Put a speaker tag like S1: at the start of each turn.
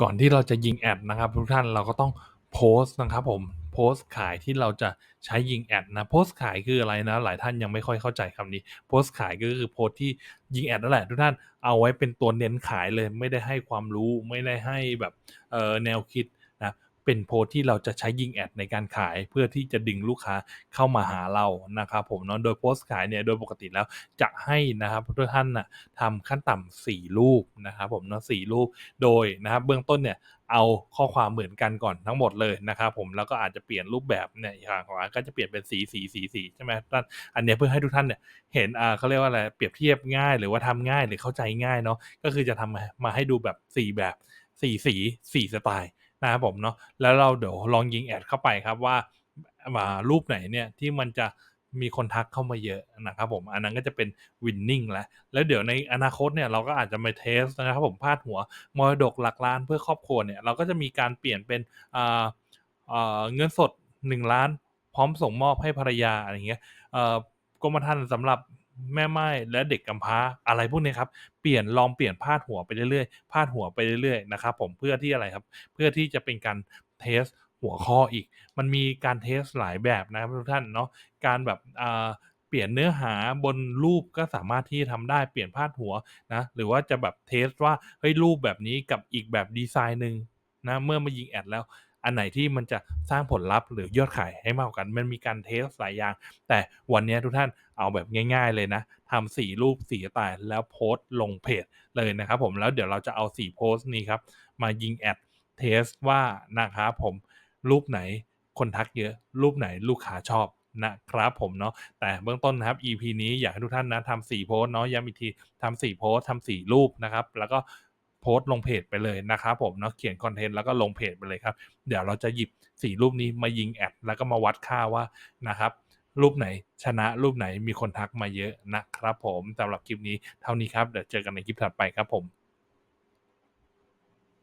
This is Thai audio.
S1: ก่อนที่เราจะยิงแอดนะครับ ทุกท่านเราก็ต้องโพสต์นะครับผมโพสต์ขายที่เราจะใช้ยิงแอดนะโพสต์ขายคืออะไรนะ หลายท่านยังไม่ค่อยเข้าใจคำนี้โพสต์ขายก็คือโพสต์ที่ยิงแอดนั่นแหละทุกท่านเอาไว้เป็นตัวเน้นขายเลยไม่ได้ให้ความรู้ไม่ได้ให้แบบแนวคิดนะ เป็นโพสที่เราจะใช้ยิงแอดในการขายเพื่อที่จะดึงลูกค้าเข้ามาหาเรานะครับผมเนาะโดยโพสขายเนี่ยโดยปกติแล้วจะให้นะครับทุกท่านนะทำขั้นต่ำสี่รูปนะครับผมเนาะสี่รูปโดยนะครับเบื้องต้นเนี่ยเอาข้อความเหมือนกันก่อนทั้งหมดเลยนะครับผมแล้วก็อาจจะเปลี่ยนรูปแบบเนี่ยอย่างของอาร์ตก็จะเปลี่ยนเป็นสีสีสีสีใช่ไหมท่านอันนี้เพื่อให้ทุกท่านเนี่ยเห็นอ่าเขาเรียกว่าอะไรเปรียบเทียบง่ายหรือว่าทำง่ายหรือเข้าใจง่ายเนาะก็คือจะทำมามาให้ดูแบบสี่แบบสีสีสีสไตล์ นะครับผมเนาะแล้วเราเดี๋ยวลองยิงแอดเข้าไปครับว่าอ่ารูปไหนเนี่ยที่มันจะมีคนทักเข้ามาเยอะนะครับผมอันนั้นก็จะเป็น winning แล้วแล้วเดี๋ยวในอนาคตเนี่ยเราก็อาจจะมาเทสนะครับผมพาดหัวมรดกหลักล้านเพื่อครอบครัวเนี่ยเราก็จะมีการเปลี่ยนเป็นเงินสด 1 ล้าน พร้อมส่งมอบให้ภรรยาอะไรอย่างเงี้ยกรมธรรม์สำหรับ แม่ไม้และเด็กกำพร้าอะไรพวกนี้ครับเปลี่ยนลองเปลี่ยนพาดหัวไปเรื่อยๆพาดหัวไปเรื่อยๆนะครับผมเพื่อที่อะไรครับ เพื่อที่จะเป็นการเทสหัวข้ออีก มันมีการเทสหลายแบบนะครับทุกท่านเนาะการแบบเปลี่ยนเนื้อหาบนรูปก็สามารถที่จะทำได้เปลี่ยนพาดหัวนะหรือว่าจะแบบเทสว่าเฮ้ยรูปแบบนี้กับอีกแบบดีไซน์หนึ่งนะเมื่อมายิงแอดแล้ว อันไหนที่มันจะสร้างผลลัพธ์หรือยอดขายให้มากกว่ากัน มันมีการเทสหลายอย่าง แต่วันนี้ทุกท่านเอาแบบง่าย ๆเลยนะทำสี่รูปสี่สไตล์แล้วโพสต์ลงเพจเลยนะครับผมแล้วเดี๋ยวเราจะเอาสี่โพสต์นี้ครับ มายิงแอดเทสว่านะครับผมรูปไหนคนทักเยอะ รูปไหนลูกค้าชอบนะครับผมเนาะแต่เบื้องต้นนะครับ EP นี้อยากให้ทุกท่านนะทำสี่โพสต์เนาะย้ำอีกทีทำสี่โพสต์ทำสี่รูปนะครับ แล้วก็ โพสต์ลงเพจไปเลยนะครับผมเนาะเขียนคอนเทนต์แล้วก็ลงเพจไปเลยครับ เดี๋ยวเราจะหยิบสี่รูปนี้มายิงแอดแล้วก็มาวัดค่าว่านะครับรูปไหนชนะรูปไหนมีคนทักมาเยอะนะครับผมสำหรับคลิปนี้เท่านี้ครับ เดี๋ยวเจอกันในคลิปถัดไปครับผม